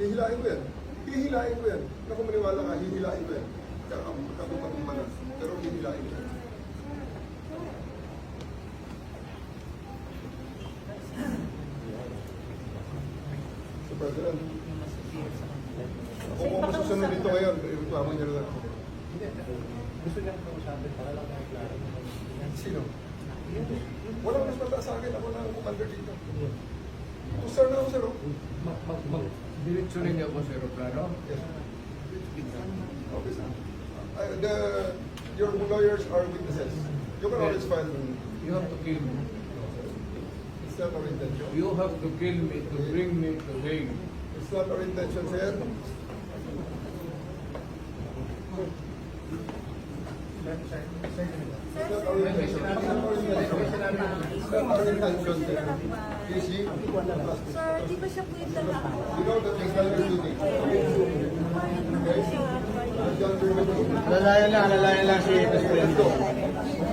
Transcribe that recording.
Hihilain ko yan. Hihilain ko yan. Naku maniwala ka, hihilain ko yan. Kakabutang mana. Pero hihilain ko yan. Mr. President, kung kung masusunod dito ngayon, reklamo niyo na lang ako. Gusto niya kausapin para lang may klaro. Sino? Walang mas mataas sa akin. Ako na ang commander dito. Kusar na ako, sir. oh. Mag, mag, mag, diretso rin niya ako sa aeroplano. Yes. Okay, sir. Uh, the, your lawyers are witnesses. You can always file. You have to kill me. It's not our intention. You have to kill me to bring me to Hague. It's not our intention, sir. It's not our intention. It's not our intention. It's not our intention, sir. Di ba siya done your duty. Lalayan lang, lalayan lang si Presidente.